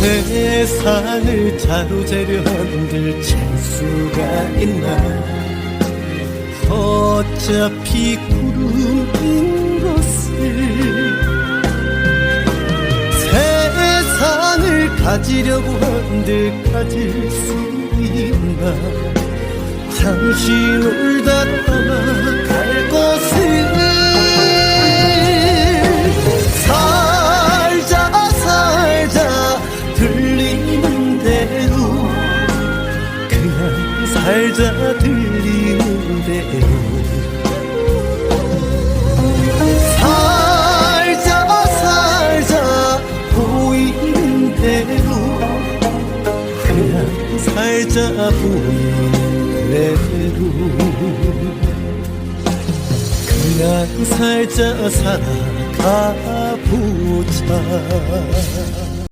세상을 자루 재려 한들 재수가 있나? 어차피 구름인 것을 세상을 가지려고 한들 가질 수 있나? 잠시 놀다 떠 살자 들리는 대로 살자 살자 보이는 대로 그냥 살자 보이는 대로 그냥 살자 살아가 보자